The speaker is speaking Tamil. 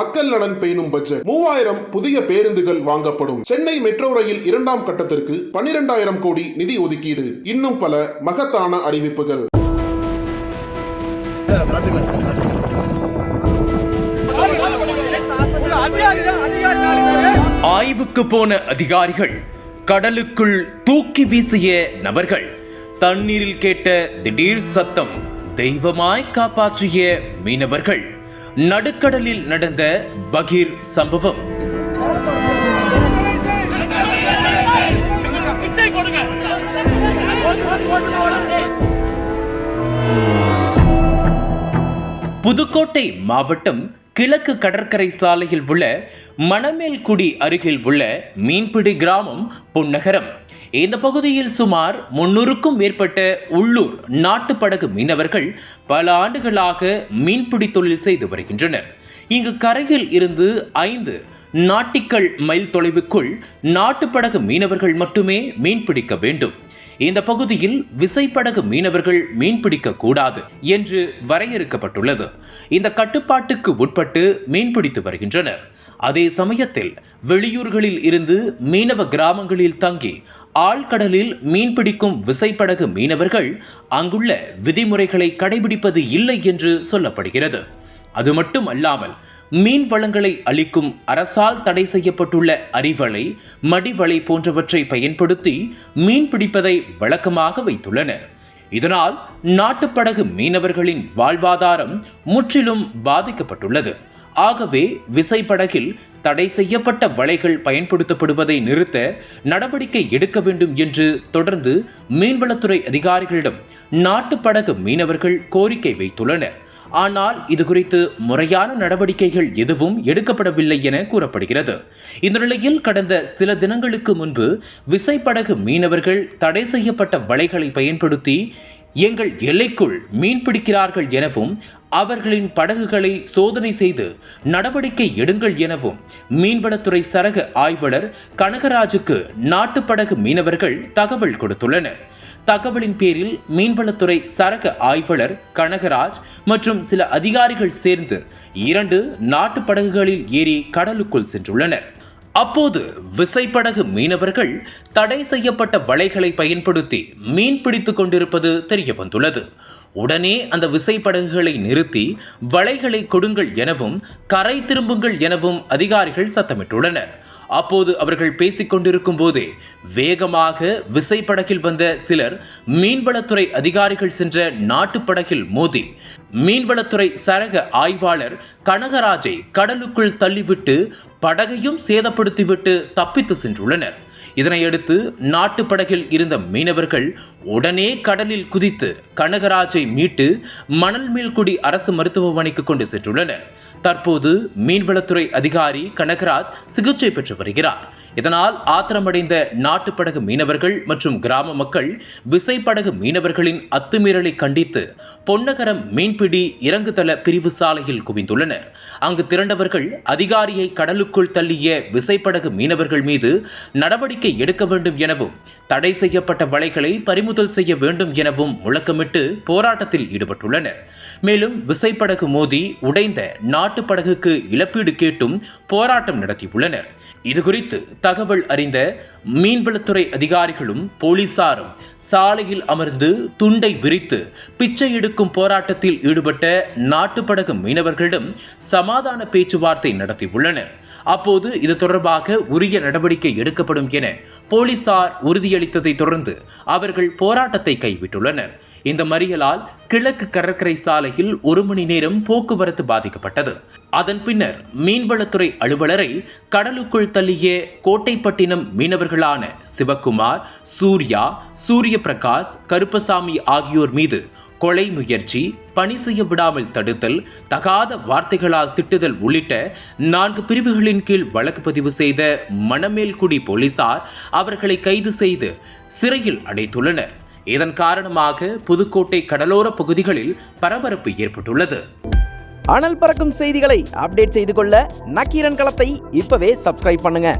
மக்கள் நலன் பேணும் பட்ஜெட் மூவாயிரம் புதிய பேருந்துகள் வாங்கப்படும். சென்னை மெட்ரோ ரயில் இரண்டாம் கட்டத்திற்கு பனிரெண்டாயிரம் கோடி நிதி ஒதுக்கீடு. இன்னும் பல மகத்தான அறிவிப்புகள். ஆய்வுக்கு போன அதிகாரிகள் கடலுக்குள் தூக்கி வீசிய நபர்கள் தண்ணீரில் கேட்ட திடீர் சத்தம் தெய்வமாய் காப்பாற்றிய மீனவர்கள். நடுக்கடலில் நடந்த பகீர் சம்பவம். புதுக்கோட்டை மாவட்டம் கிழக்கு கடற்கரை சாலையில் உள்ள மணமேல்குடி அருகில் உள்ள மீன்பிடி கிராமம் பொன்னகரம். இந்த பகுதியில் சுமார் முன்னூறுக்கும் மேற்பட்ட உள்ளூர் நாட்டுப்படகு மீனவர்கள் பல ஆண்டுகளாக மீன்பிடி தொழில் செய்து வருகின்றனர். இங்கு கரையில் இருந்து ஐந்து நாட்டிக்கல் மைல் தொலைவுக்குள் நாட்டுப்படகு மீனவர்கள் மட்டுமே மீன்பிடிக்க வேண்டும். இந்த பகுதியில் விசைப்படகு மீனவர்கள் மீன்பிடிக்க கூடாது என்று வரையறுக்கப்பட்டுள்ளது. இந்த கட்டுப்பாட்டுக்கு உட்பட்டு மீன்பிடித்து வருகின்றனர். அதே சமயத்தில் வெளியூர்களில் இருந்து மீனவ கிராமங்களில் தங்கி ஆழ்கடலில் மீன்பிடிக்கும் விசைப்படகு மீனவர்கள் அங்குள்ள விதிமுறைகளை கடைபிடிப்பது இல்லை என்று சொல்லப்படுகிறது. அது மட்டும் அல்லாமல் மீன் வளங்களை அளிக்கும் அரசால் தடை செய்யப்பட்டுள்ள அரிவலை மடிவலை போன்றவற்றை பயன்படுத்தி மீன் பிடிப்பதை வழக்கமாக வைத்துள்ளனர். இதனால் நாட்டுப்படகு மீனவர்களின் வாழ்வாதாரம் முற்றிலும் பாதிக்கப்பட்டுள்ளது. ஆகவே விசைப்படகில் தடை செய்யப்பட்ட வலைகள் பயன்படுத்தப்படுவதை நிறுத்த நடவடிக்கை எடுக்க வேண்டும் என்று தொடர்ந்து மீன்வளத்துறை அதிகாரிகளிடம் நாட்டுப்படகு மீனவர்கள் கோரிக்கை வைத்துள்ளனர். ஆனால் இது குறித்து முறையான நடவடிக்கைகள் எதுவும் எடுக்கப்படவில்லை என கூறப்படுகிறது. இந்த நிலையில் கடந்த சில தினங்களுக்கு முன்பு விசைப்படகு மீனவர்கள் தடை செய்யப்பட்ட வலைகளை பயன்படுத்தி எங்கள் எல்லைக்குள் மீன் பிடிக்கிறார்கள் எனவும் அவர்களின் படகுகளை சோதனை செய்து நடவடிக்கை எடுங்கள் எனவும் மீன்வளத்துறை சரக ஆய்வாளர் கனகராஜுக்கு நாட்டுப்படகு மீனவர்கள் தகவல் கொடுத்துள்ளனர். தகவலின் பேரில் மீன்வளத்துறை சரக ஆய்வாளர் கனகராஜ் மற்றும் சில அதிகாரிகள் சேர்ந்து இரண்டு நாட்டு படகுகளில் ஏறி கடலுக்குள் சென்றுள்ளனர். அப்போது விசைப்படகு மீனவர்கள் தடை செய்யப்பட்ட வலைகளை பயன்படுத்தி மீன் பிடித்து கொண்டிருப்பது தெரிய வந்துள்ளது உடனே அந்த விசைப்படகுகளை நிறுத்தி வலைகளை கொடுங்கள் எனவும் கரை திரும்புங்கள் எனவும் அதிகாரிகள் சத்தமிட்டுள்ளனர். அப்போது அவர்கள் பேசிக் கொண்டிருக்கும் போதே வேகமாக விசைப்படகில் வந்த சிலர் மீன்வளத்துறை அதிகாரிகள் சென்ற நாட்டுப்படகில் மோதி மீன்வளத்துறை சரக ஆய்வாளர் கனகராஜை கடலுக்குள் தள்ளிவிட்டு படகையும் சேதப்படுத்திவிட்டு தப்பித்து சென்றுள்ளனர். இதனையடுத்து நாட்டுப்படகில் இருந்த மீனவர்கள் உடனே கடலில் குதித்து கனகராஜை மீட்டு மணல்மேல்குடி அரசு மருத்துவமனைக்கு கொண்டு சென்றுள்ளனர். தற்போது மீன்வளத்துறை அதிகாரி கனகராஜ் சிகிச்சை பெற்று வருகிறார். இதனால் ஆத்திரமடைந்த நாட்டுப்படகு மீனவர்கள் மற்றும் கிராம மக்கள் விசைப்படகு மீனவர்களின் அத்துமீறலை கண்டித்து பொன்னகரம் மீன்பிடி இறங்குதள பிரிவு சாலையில் குவிந்துள்ளனர். அங்கு திரண்டவர்கள் அதிகாரியை கடலுக்குள் தள்ளிய விசைப்படகு மீனவர்கள் மீது நடவடிக்கை எடுக்க வேண்டும் எனவும் தடை செய்யப்பட்ட வலைகளை பறிமுதல் செய்ய வேண்டும் எனவும் முழக்கமிட்டு போராட்டத்தில் ஈடுபட்டுள்ளனர். மேலும் விசைப்படகு மோதி உடைந்த நாட்டுப்படகுக்கு இழப்பீடு கேட்டும் போராட்டம் நடத்தியுள்ளனர். இதுகுறித்து தகவல் அறிந்த மீன்வளத்துறை அதிகாரிகளும் போலீசாரும் சாலையில் அமர்ந்து துண்டை விரித்து பிச்சை எடுக்கும் போராட்டத்தில் ஈடுபட்ட நாட்டுப்படகு மீனவர்களிடம் சமாதான பேச்சுவார்த்தை நடத்தியுள்ளனர். அப்போது இது தொடர்பாக உரிய நடவடிக்கை எடுக்கப்படும் என போலீசார் உறுதியளித்ததை தொடர்ந்து அவர்கள் போராட்டத்தை கைவிட்டுள்ளனர். இந்த மறியலால் கிழக்கு கடற்கரை சாலையில் ஒரு மணி நேரம் போக்குவரத்து பாதிக்கப்பட்டது. அதன் பின்னர் மீன்வளத்துறை அலுவலரை கடலுக்குள் தள்ளிய கோட்டைப்பட்டினம் மீனவர்களான சிவக்குமார் சூர்யா சூரிய பிரகாஷ் கருப்பசாமி ஆகியோர் மீது கொலை முயற்சி பணி செய்ய விடாமல் தடுத்தல் தகாத வார்த்தைகளால் திட்டுதல் உள்ளிட்ட நான்கு பிரிவுகளின் கீழ் வழக்கு பதிவு செய்த மணமேல்குடி போலீசார் அவர்களை கைது செய்து சிறையில் அடைத்துள்ளனர். இதன் காரணமாக புதுக்கோட்டை கடலோர பகுதிகளில் பரபரப்பு ஏற்பட்டுள்ளது. அனல் பறக்கும் செய்திகளை அப்டேட் செய்து கொள்ள நக்கீரன் களத்தை இப்பவே சப்ஸ்கிரைப் பண்ணுங்க.